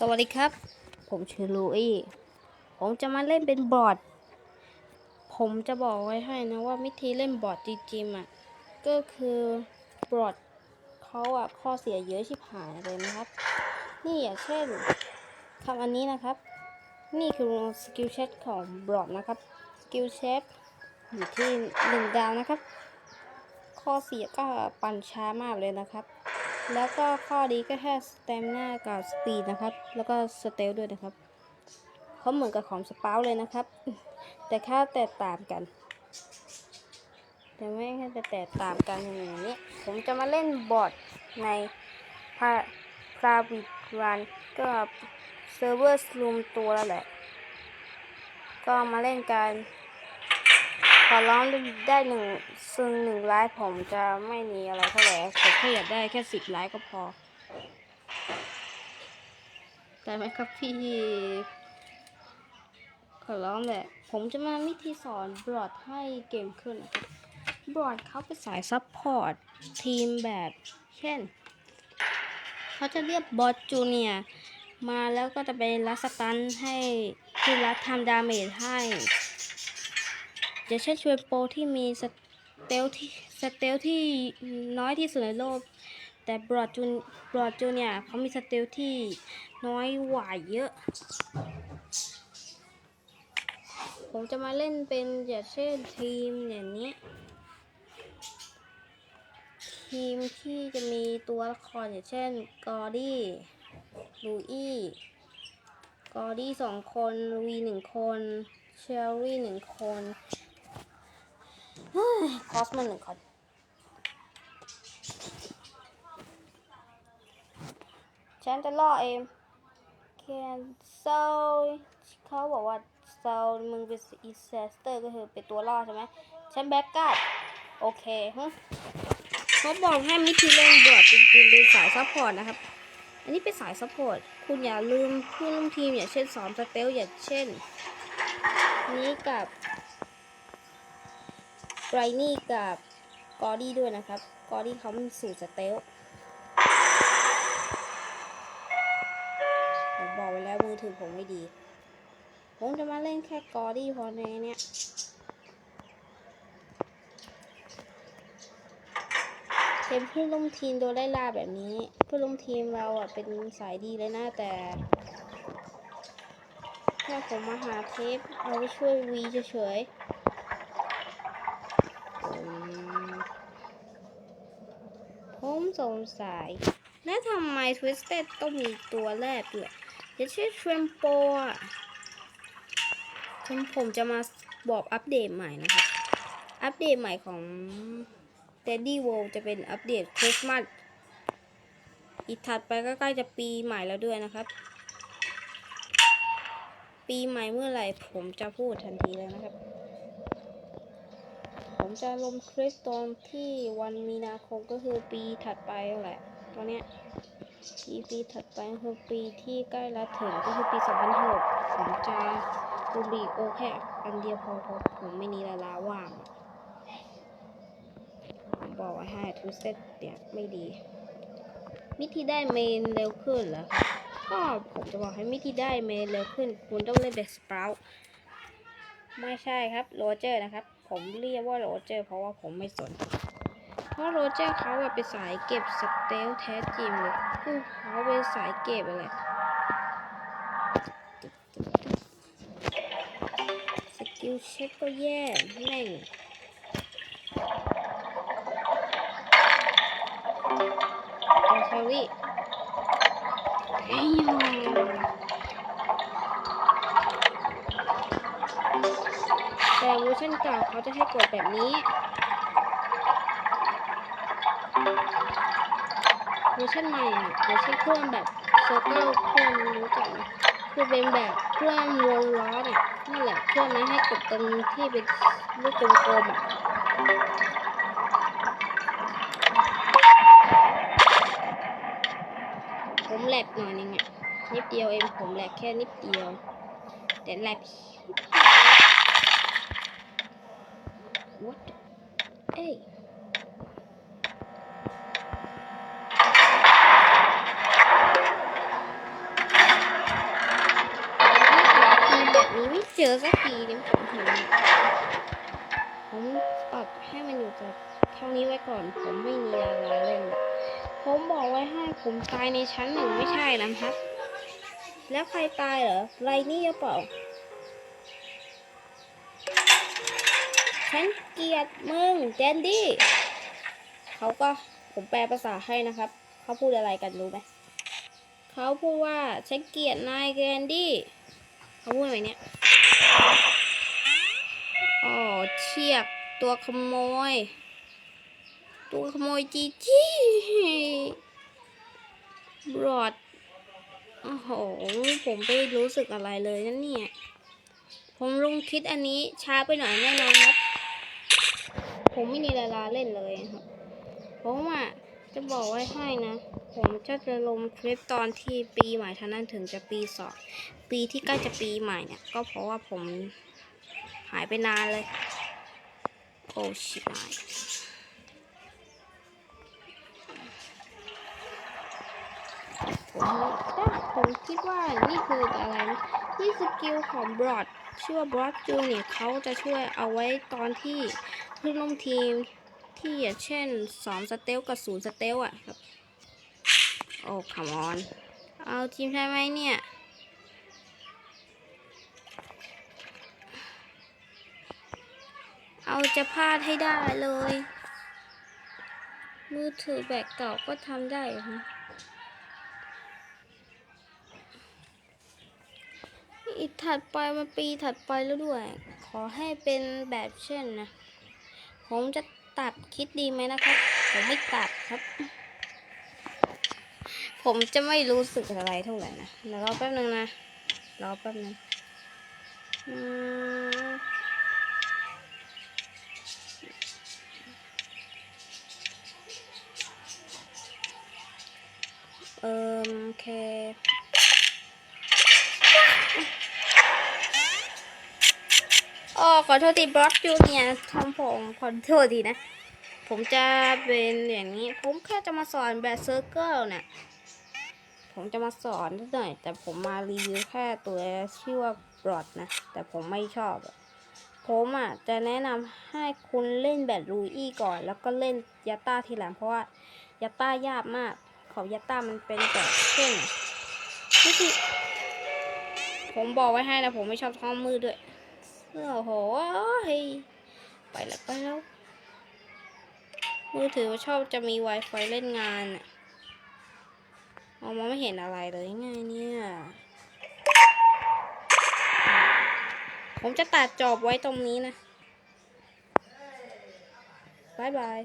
สวัสดีครับ ผมชื่อลูอี้ผมจะมาเล่นเป็นบอดผมจะบอกไว้ให้นะว่าวิธีเล่นบอร์ดจริงๆอะ ก็คือบอดเขาอะข้อเสียเยอะชิบหายเลยนะครับ นี่อย่างเช่นคำอันนี้นะครับ นี่คือสกิลเช็คของบอดนะครับสกิลเช็คอยู่ที่หนึ่งดาวนะครับ ข้อเสียก็ปั่นช้ามากเลยนะครับ แล้วก็ข้อดีก็แค่สเตมหน้ากับสปีดนะครับ แล้วก็สเตลด้วยนะครับเขาเหมือนกับของสปาวเลยนะครับ แต่แค่แตกต่างกัน แต่ไม่แค่แต่แตกต่างกันอย่างนี้ ผมจะมาเล่นบอร์ดในพาพาวิดรันก็เซิร์ฟเวอร์รวมตัวแล้วแหละ ก็มาเล่นกัน ขอร้องได้หนึ่งซึ่งหนึ่งไลฟ์ผมจะไม่มีอะไรเท่าไหร่ผมแค่อยากได้แค่สิบไลฟ์ก็พอได้ไหมครับพี่ ขอร้องแหละ ผมจะมาวิธีสอนบอดให้เก่งขึ้นบอดเขาเป็นสายซัพพอร์ต ทีมแบบเช่น เขาจะเรียกบอสจูเนียมาแล้วก็จะไปรัดสตันให้ที่รัดทำดาเมจให้ จะเช่นชวยโปรที่มีสเตลที่สเตลที่น้อยที่สุดในโลก แต่บรอดจูนบรอดจูเนี่ยเขามีสเตลที่น้อยกว่าเยอะ ผมจะมาเล่นเป็นอย่างเช่นทีมอย่างนี้ ทีมที่จะมีตัวละครอย่างเช่นกอร์ดี้ลูอี้กอร์ดี้สองคนลูอีหนึ่งคนเชลลี่หนึ่งคน คอสมาหนึ่งคนฉันจะล่อเองแคนเซลเขาบอกว่าเซลมึงเป็นอีเซสเตอร์ก็คือเป็นตัวล่อใช่ไหมฉันแบ็กกัดโอเคฮึเขาบอกให้มิธีเล่นบอร์ดจริงๆเป็นสายซัพพอร์ตนะครับ อันนี้เป็นสายซัพพอร์ตคุณอย่าลืมเพื่อนร่วมทีม อย่างเช่นสอนสเตลอย่างเช่น นี้กับ รนี่กับกอดี้ด้วยนะครับ กอดี้เขามีสูตรสเตลผมบอกไว้แล้วมือถือผมไม่ดี ผมจะมาเล่นแค่กอดี้พอในเนี้ยเป็นเพื่อนร่วมทีมโดนไล่ล่าแบบนี้ เพื่อนร่วมทีมเราอะเป็นสายดีเลยนะแต่แค่ผมมาหาเทปเอาไปช่วยวีเฉยๆ ผมสงสัย แล้วทำไม Twisted ต้องมีตัวแรกด้วยจะชื่อเทรมโปอะผมผมจะมาบอกอัปเดตใหม่นะครับ อัปเดตใหม่ของ d a d d y World จะเป็นอัปเดตคริสต์มาสอีกถัดไปก็ใกล้จะปีใหม่แล้วด้วยนะครับ ปีใหม่เมื่อไหร่ผมจะพูดทันทีเลยนะครับ ผมจะลงคลิปตอนที่วันมีนาคมก็คือปีถัดไปแหละตอนเนี้ยปีปีถัดไปคือปีที่ใกล้ละถึงก็คือปี2006ผมจะดูลีโอแค่อันเดียวพอเพราะผมไม่มีเวลาว่างผมบอกไว้ให้ทูเซตเนี่ยไม่ดี วิธีได้เมนเร็วขึ้นเหรอครับก็ผมจะบอกให้วิธีได้เมนเร็วขึ้น คุณต้องเล่นเบสเปรา ไม่ใช่ครับโรเจอร์นะครับ ผมเรียกว่าโรเจอร์ เพราะว่าผมไม่สน เพราะโรเจอร์เขาอะเป็นสายเก็บสเตลแท้จริงเลยคือเขาเป็นสายเก็บอะไรสกิลเช็คก็แย่แม่งเป็นเชอรี่เฮ้ย แต่เวอร์ชันเก่าเขาจะให้กดแบบนี้ เวอร์ชันใหม่อะเวอร์ชันเครื่องแบบเซอร์เคิลเครื่องรู้จักคือเป็นแบบเครื่องวนล้อเนี่ยนั่นแหละเครื่องนั้นให้กดตรงที่เป็นลูกกลมๆอะผมแหลกหน่อยนึงอะนิดเดียวเองผมแหลกแค่นิดเดียว แต่แหลก แบบนี้ไม่เจอสักทีเนี่ยผมหิวผมตับให้มันอยู่กับเท่านี้ไว้ก่อน ผมไม่มีอะไรเล่น ผมบอกไว้ให้ผมตายในชั้นหนึ่งไม่ใช่นะครับ แล้วใครตายเหรอไรนี่จะเปล่า ฉันเกลียดมึงแดนดี้เขาก็ผมแปลภาษาให้นะครับ เขาพูดอะไรกันรู้ไหมเขาพูดว่าฉันเกลียดนายแดนดี้เขาพูดอะไรเนี่ยอ๋อเชียกตัวขโมย ตัวขโมยจีจี้บรอดโอ้โห ผมไม่รู้สึกอะไรเลยนั่นเนี่ย ผมลงคิดอันนี้ช้าไปหน่อยแน่นอนครับาเล่นเลยครับผมอะจะบอกไว้ให้นะ ผมจะจะลงคลิปตอนที่ปีใหม่ท่านั้นถึงจะปีสองปีที่ใกล้จะปีใหม่เนี่ย ก็เพราะว่าผมหายไปนานเลย โอ้ชิบหายผมผมคิดว่านี่คืออะไรนะนี่สกิลของบรอดชื่อว่าบรอดจูเนี่ยเขาจะช่วยเอาไว้ตอนที่เพื่อนร่วมทีม ที่อย่างเช่นสองสเตลกับศูนย์สเตลอะครับโอ้ขมอน เอาทีมใช่ไหมเนี่ย เอาจะพลาดให้ได้เลย มือถือแบบเก่าก็ทำได้เหรอคะอีกถัดไปมาปีถัดไปแล้วด้วย ขอให้เป็นแบบเช่นนะ ผมจะ ตัดคิดดีไหมนะครับ ผมไม่ตัดครับ ผมจะไม่รู้สึกอะไรเท่าไหร่นะเดี๋ยวรอแป๊บนึงนะ รอแป๊บนึงอืมเอิมโอเค โอ๋อขอโทษทีบล็อกจูเนียทอมผมขอโทษทีนะ ผมจะเป็นอย่างนี้ ผมแค่จะมาสอนแบบเซอร์เคิลเนี่ย ผมจะมาสอนนิดหน่อย แต่ผมมารีวิวแค่ตัวชื่อว่าบล็อดนะ แต่ผมไม่ชอบ ผมอะจะแนะนำให้คุณเล่นแบบลูอี้ก่อน แล้วก็เล่นยาต้าทีหลัง เพราะว่ายาต้ายากมาก ของยาต้ามันเป็นแบบเช่นนี่คือผมบอกไว้ให้นะผมไม่ชอบท้องมือด้วย โอ้โหไปแล้วไปแล้ว มือถือชอบจะมี Wi-Fi เล่นงานอะมองไม่เห็นอะไรเลยไงเนี่ย ผมจะตัดจอบไว้ตรงนี้นะบายบาย